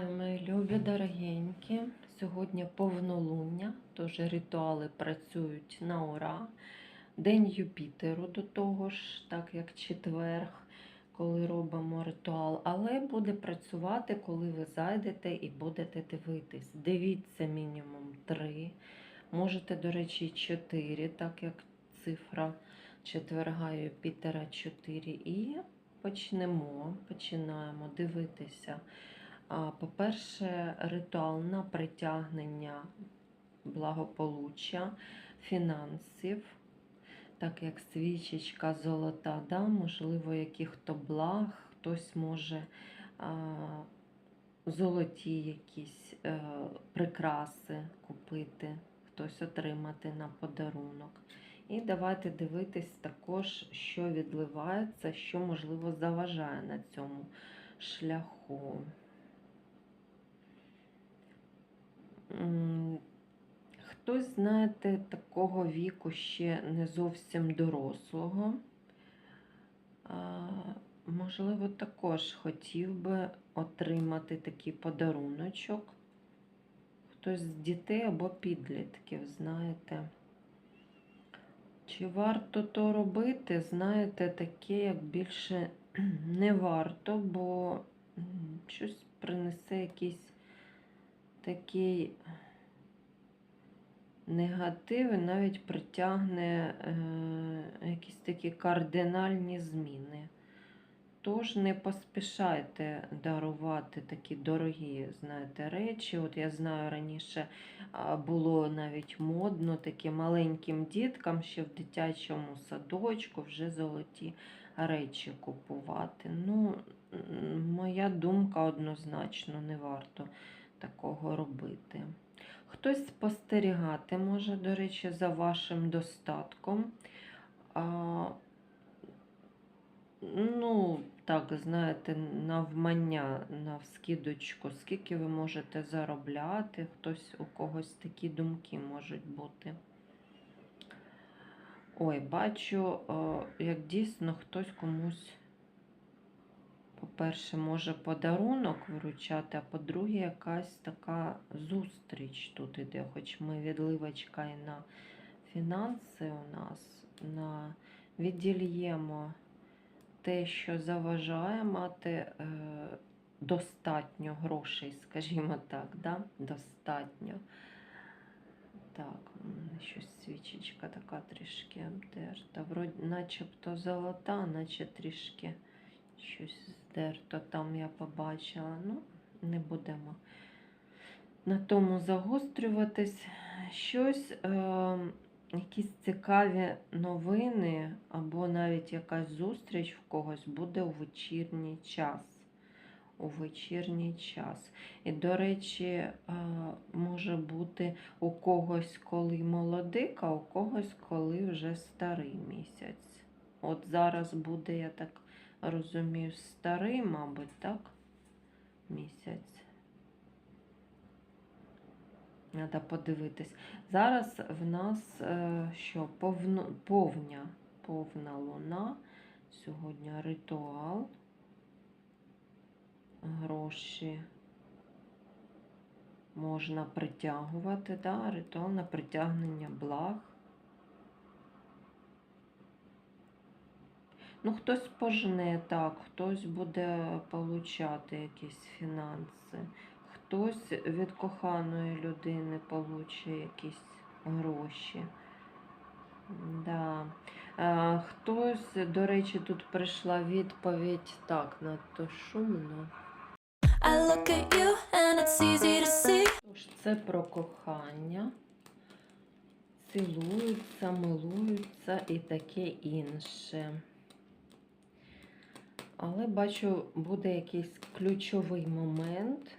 Вітаю, мої любі дорогенькі. Сьогодні повнолуння, тож ритуали працюють на ура. День Юпітеру до того ж, так як четверг, коли робимо ритуал. Але буде працювати, коли ви зайдете і будете дивитись. Дивіться мінімум 3. Можете, до речі, 4, так як цифра четверга Юпітера 4. І почнемо, починаємо дивитися. По-перше, ритуал на притягнення благополуччя, фінансів, так як свічечка золота, да? можливо, яких-то благ, хтось може а, золоті якісь е, прикраси купити, хтось отримати на подарунок. І давайте дивитись також, що відливається, що, можливо, заважає на цьому шляху. Хтось, знаєте, такого віку ще не зовсім дорослого. Можливо, також хотів би отримати такий подаруночок. Хтось з дітей або підлітків, знаєте. Чи варто то робити, знаєте, таке, як більше не варто, бо щось принесе якийсь такий негатив навіть притягне е, якісь такі кардинальні зміни. Тож не поспішайте дарувати такі дорогі, знаєте, речі. От я знаю, раніше було навіть модно таким маленьким діткам ще в дитячому садочку вже золоті речі купувати. Ну, моя думка однозначно не варто такого робити. Хтось спостерігати може, до речі, за вашим достатком. А, ну, так, знаєте, навмання, навскидочку, скільки ви можете заробляти, хтось у когось такі думки можуть бути. Ой, бачу, як дійсно хтось комусь, по-перше, може подарунок вручати, а по-друге, якась така зустріч тут іде, хоч ми відливочка і на фінанси у нас, на віддільємо те, що заважає мати е, достатньо грошей, скажімо так, да? достатньо. Так, щось свічечка така трішки обдерта. Вроді, начебто золота, наче трішки щось здерто там я побачила. Ну, не будемо на тому загострюватись. Щось, е, якісь цікаві новини, або навіть якась зустріч в когось буде у вечірній час. У вечірній час. І, до речі, е, може бути у когось, коли молодик, а у когось, коли вже старий місяць. От зараз буде, я так розумію, старий, мабуть, так? Місяць. Треба подивитись. Зараз в нас е, що, повно, повня, повна луна. Сьогодні ритуал. Гроші можна притягувати, да? ритуал на притягнення благ. Ну, хтось пожне так, хтось буде получати якісь фінанси, хтось від коханої людини получить якісь гроші. Да. А, хтось, до речі, тут прийшла відповідь так, надто шумно. Тож це про кохання. Цілуються, милуються і таке інше. Але бачу, буде якийсь ключовий момент.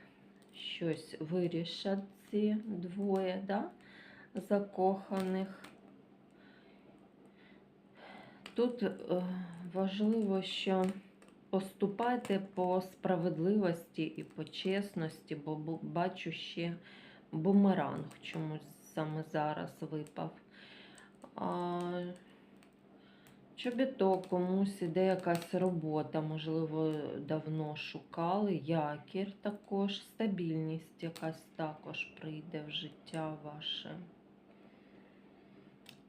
Щось вирішать ці двоє, да? закоханих. Тут е, важливо, що поступайте по справедливості і по чесності, бо бачу ще бумеранг чомусь саме зараз випав. Чобіток комусь іде якась робота, можливо, давно шукали. Якір також, стабільність якась також прийде в життя ваше.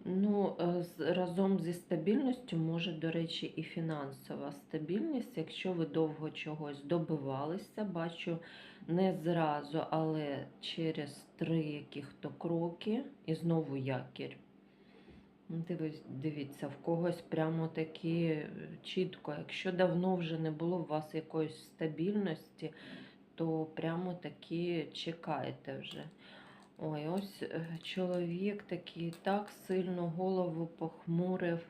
Ну, е, разом зі стабільністю може, до речі, і фінансова стабільність, якщо ви довго чогось добивалися, бачу не зразу, але через три яких-то кроки, і знову якір. Дивись, дивіться, в когось прямо такі е, чітко. Якщо давно вже не було у вас якоїсь стабільності, то прямо такі чекаєте вже. Ой, ось е, чоловік такий так сильно голову похмурив,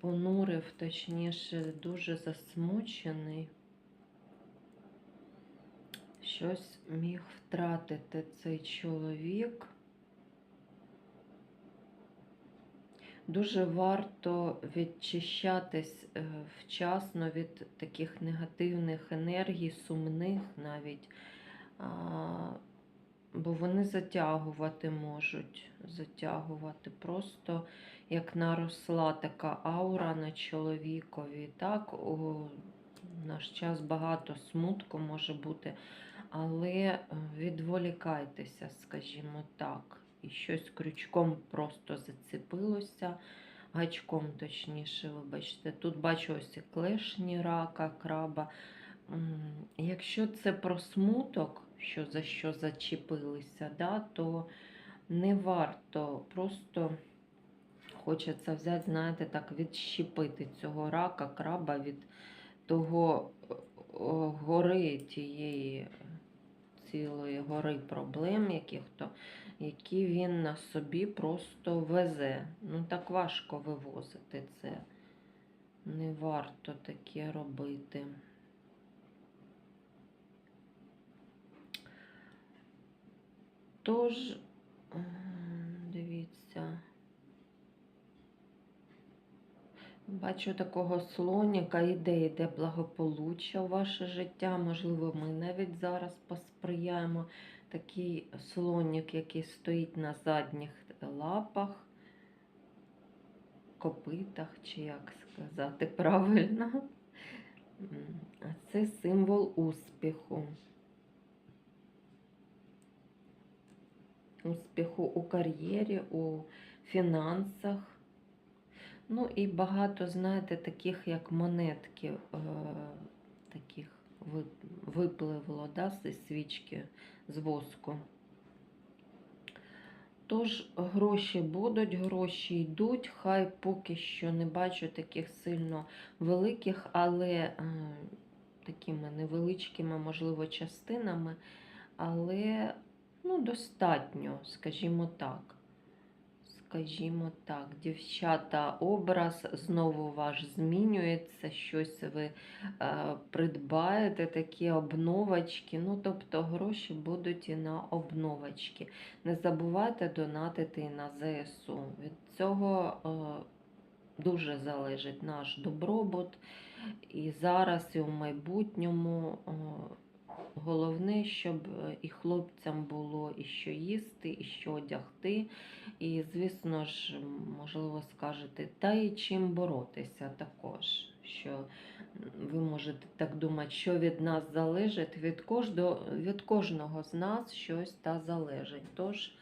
понурив, точніше, дуже засмучений. Щось міг втратити цей чоловік. Дуже варто відчищатись е, вчасно від таких негативних енергій, сумних навіть, бо вони затягувати можуть. Затягувати просто як наросла така аура на чоловікові. Так, у наш час багато смутку може бути, але е, відволікайтеся, скажімо так і щось крючком просто зацепилося, гачком, точніше, вибачте. Тут бачу ось і клешні рака, краба. Якщо це про смуток, що за що зачепилися, да, то не варто просто хочеться взяти, знаєте, так, відщепити цього рака, краба від того е, гори тієї цілої гори проблем, яких то які він на собі просто везе. Ну так важко вивозити це. Не варто таке робити. Тож, дивіться. Бачу такого слоніка, іде, йде благополуччя у ваше життя. Можливо, ми навіть зараз посприяємо. Такий слонік, який стоїть на задніх лапах, копитах, чи як сказати правильно. Це символ успіху. Успіху у кар'єрі, у фінансах. Ну і багато, знаєте, таких як монетки, е, таких випливло да, зі свічки з воску. Тож гроші будуть, гроші йдуть. Хай поки що не бачу таких сильно великих, але е, такими невеличкими, можливо, частинами, але ну, достатньо, скажімо так. Скажімо так, дівчата, образ знову ваш змінюється, щось ви е, придбаєте, такі обновочки. Ну, тобто гроші будуть і на обновочки. Не забувайте донатити і на ЗСУ. Від цього е, дуже залежить наш добробут. І зараз, і в майбутньому. Головне, щоб е, і хлопцям було і що їсти, і що одягти. І, звісно ж, можливо, скажете, та і чим боротися також. Що ви можете так думати, що від нас залежить, від кожного, від кожного з нас щось та залежить. Тож,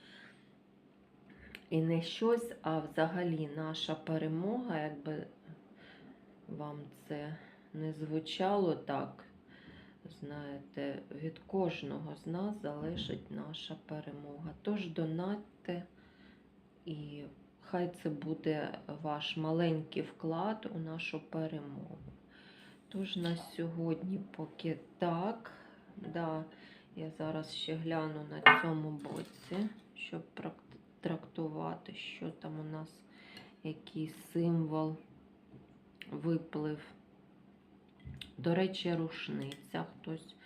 і не щось, а взагалі наша перемога, якби вам це не звучало так. Знаєте, від кожного з нас залежить наша перемога. Тож донатьте, і хай це буде ваш маленький вклад у нашу перемогу. Тож на сьогодні поки так. Да, я зараз ще гляну на цьому боці, щоб трактувати, що там у нас, який символ виплив. До речі, рушниця. Хтось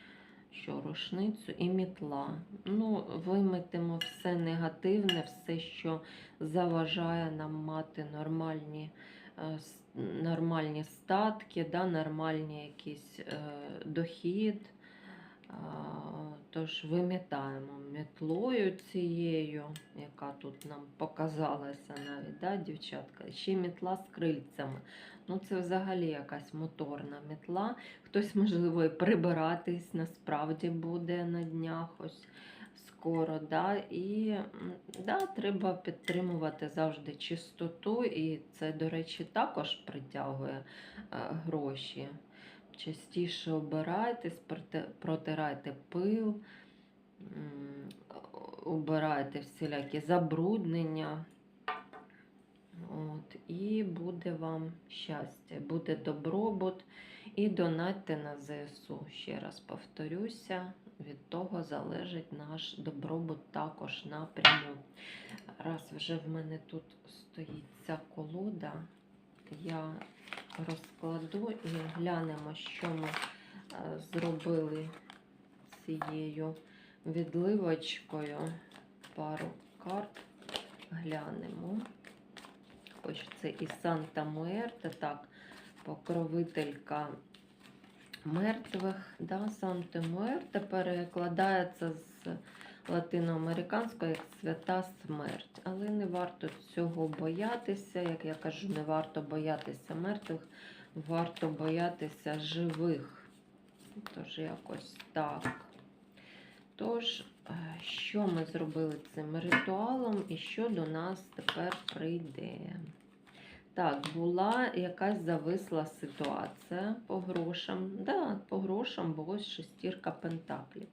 що рушницю і мітла. Ну, виметимо все негативне, все, що заважає нам мати нормальні, е, нормальні статки, да, нормальний якийсь е, дохід. А, Тож вимітаємо метлою цією, яка тут нам показалася навіть, да, дівчатка. Ще й метла з крильцями. Ну, це взагалі якась моторна метла. Хтось, можливо, і прибиратись насправді буде на днях ось скоро. Да? І да, треба підтримувати завжди чистоту, і це, до речі, також притягує е, гроші. Частіше обирайтесь, протирайте пил, м, убирайте всілякі забруднення. От, і буде вам щастя, буде добробут. І донатьте на ЗСУ. Ще раз повторюся, від того залежить наш добробут також напряму. Раз вже в мене тут стоїть ця колода, я розкладу і глянемо, що ми е, зробили цією відливочкою. Пару карт глянемо. Хоч це і Санта Муерте, так, покровителька мертвих. Да, Санта Муерте перекладається з латиноамериканської як свята смерть. Але не варто цього боятися. Як я кажу, не варто боятися мертвих, варто боятися живих. Тож якось так. Тож, е, що ми зробили цим ритуалом і що до нас тепер прийде? Так, була якась зависла ситуація по грошам. Да, по грошам було шестірка пентаклів.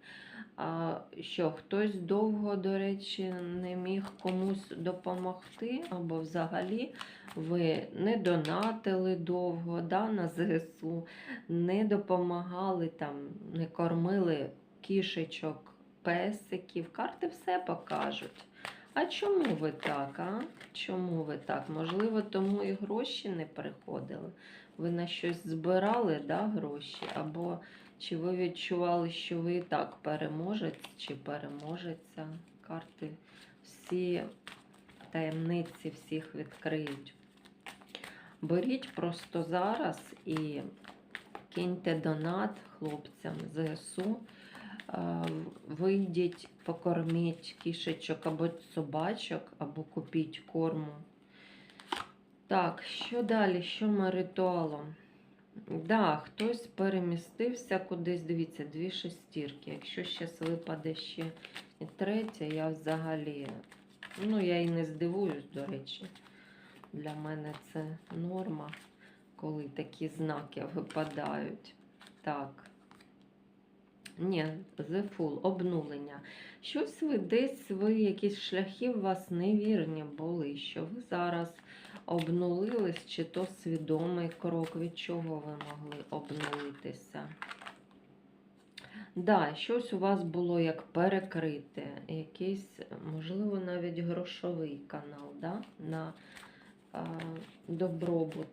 А що, хтось довго, до речі, не міг комусь допомогти, або взагалі ви не донатили довго да, на ЗСУ, не допомагали, там, не кормили кішечок, песиків. Карти все покажуть. А чому ви так? а? Чому ви так? Можливо, тому і гроші не приходили. Ви на щось збирали да, гроші? Або чи ви відчували, що ви і так переможець чи переможеця? Карти всі таємниці всіх відкриють. Беріть просто зараз і киньте донат хлопцям ЗСУ. Е, Вийдіть, покорміть кішечок або собачок, або купіть корму. Так, що далі? Що ми ритуалом? Да, хтось перемістився кудись, дивіться, дві шестірки. Якщо зараз випаде ще і третя, я взагалі. Ну, я і не здивуюсь, до речі. Для мене це норма, коли такі знаки випадають. Так. Ні, The Full, обнулення. Щось ви десь ви, якісь шляхи у вас невірні були, що ви зараз обнулились, чи то свідомий крок, від чого ви могли обнулитися. Да, щось у вас було як перекрите, якийсь, можливо, навіть грошовий канал да? на а, добробут.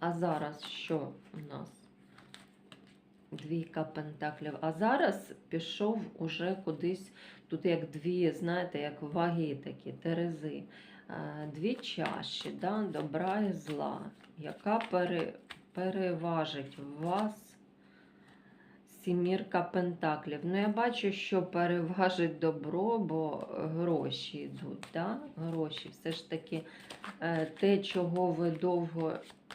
А зараз що у нас? Двійка пентаклів. А зараз пішов уже кудись, тут як дві, знаєте, як ваги такі, терези. Е, Дві чаші, да, добра і зла, яка пере, переважить вас сімірка пентаклів. Ну, я бачу, що переважить добро, бо гроші йдуть. Да? Гроші. Все ж таки е, те, чого ви довго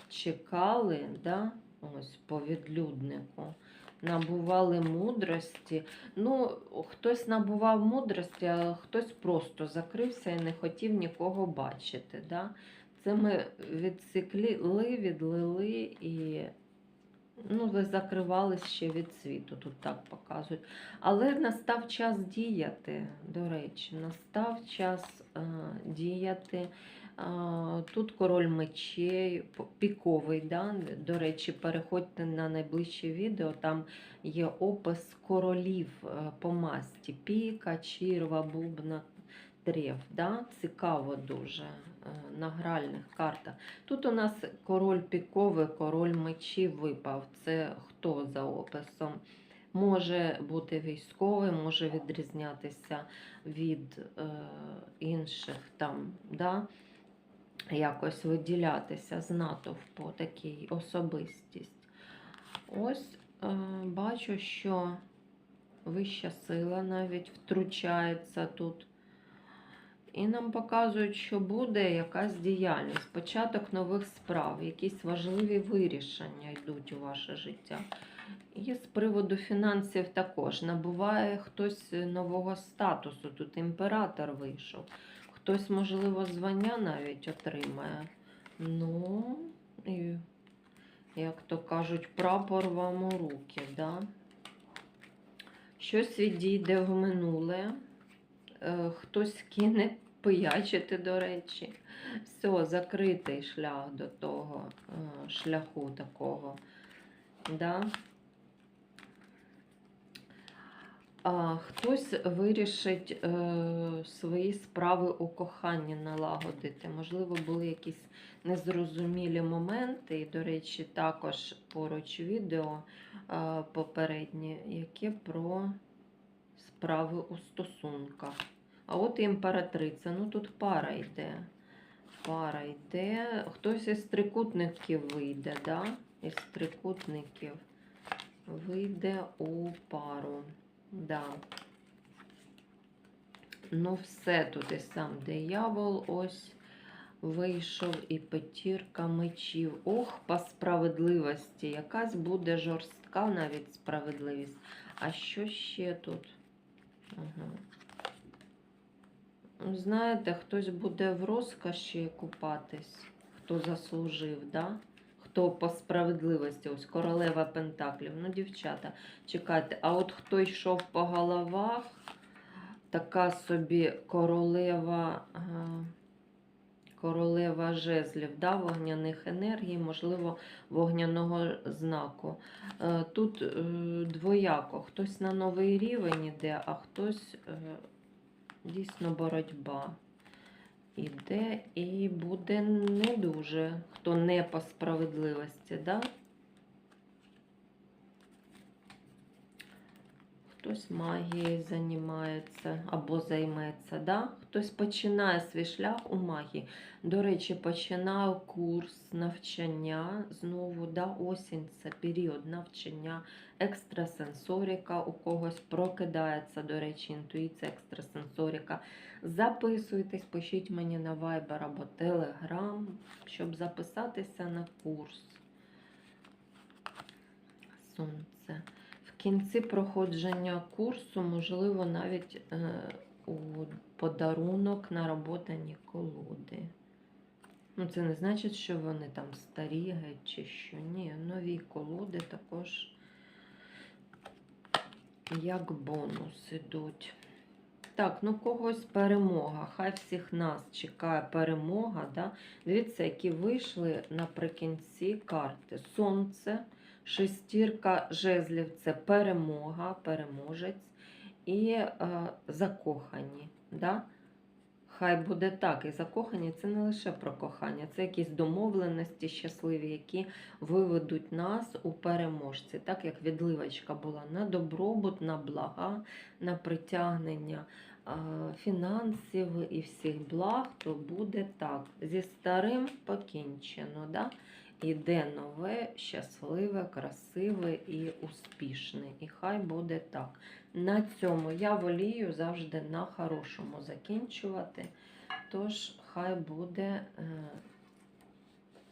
чекали, да? ось по відлюднику. Набували мудрості. Ну, хтось набував мудрості, а хтось просто закрився і не хотів нікого бачити. Да? Це ми відсікли, відлили і ну, ви закривались ще від світу, тут так показують. Але настав час діяти, до речі, настав час е, діяти. А, Тут король мечей, піковий. Да? До речі, переходьте на найближче відео, там є опис королів е, по масті. Піка, чірва, бубна, древ. Да? Цікаво дуже е, на гральних картах. Тут у нас король піковий, король мечів випав. Це хто за описом? Може бути військовий, може відрізнятися від е, інших там. Да? якось виділятися з натовпу, такий особистість. Ось е, бачу, що вища сила навіть втручається тут. І нам показують, що буде якась діяльність, початок нових справ, якісь важливі вирішення йдуть у ваше життя. І з приводу фінансів також набуває хтось нового статусу. Тут імператор вийшов. Хтось, можливо, звання навіть отримає. Ну, і, як то кажуть, прапор вам у руки, да? Щось відійде в минуле, хтось кине пиячити, до речі. Все, закритий шлях до того е, шляху такого. Да? А, хтось вирішить е, свої справи у коханні налагодити. Можливо, були якісь незрозумілі моменти, і, до речі, також поруч відео е, попереднє, яке про справи у стосунках. А от імператриця, ну тут пара йде. Пара йде. Хтось із трикутників вийде, да? Із трикутників вийде у пару. Да. Ну, все тут і сам диявол ось вийшов, і п'ятірка мечів. Ох, по справедливості. Якась буде жорстка навіть справедливість. А що ще тут? Ага. Знаєте, хтось буде в розкоші купатись, хто заслужив, да? хто по справедливості, ось королева Пентаклів. Ну, дівчата, чекайте, а от хто йшов по головах, така собі королева, королева жезлів, да, вогняних енергій, можливо, вогняного знаку. Е, Тут е, двояко, хтось на новий рівень іде, а хтось. Дійсно боротьба іде і буде не дуже, хто не по справедливості, да? Хтось магією займається або займеться, да? хтось починає свій шлях у магії. До речі, починаю курс навчання знову, да? осінь це період навчання, екстрасенсорика, у когось прокидається, до речі, інтуїція, екстрасенсорика. Записуйтесь, пишіть мені на Viber або Telegram, щоб записатися на курс. Сонце. Кінці проходження курсу, можливо, навіть е, у подарунок нароботані колоди. Ну, це не значить, що вони там старі чи що. Ні, нові колоди також як бонус ідуть. Так, ну когось перемога. Хай всіх нас чекає перемога. Да? Дивіться, які вийшли наприкінці карти. Сонце, шестірка жезлів це перемога, переможець і е, закохані. Да? Хай буде так. І закохані це не лише про кохання, це якісь домовленості щасливі, які виведуть нас у переможці. Так як відливочка була на добробут, на блага, на притягнення а, фінансів і всіх благ, то буде так. Зі старим покінчено. Да? Іде нове, щасливе, красиве і успішне. І хай буде так. На цьому я волію завжди на хорошому закінчувати. Тож, хай буде е,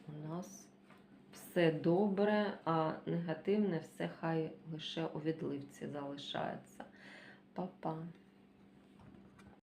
у нас все добре, а негативне все хай лише у відливці залишається. Па-па.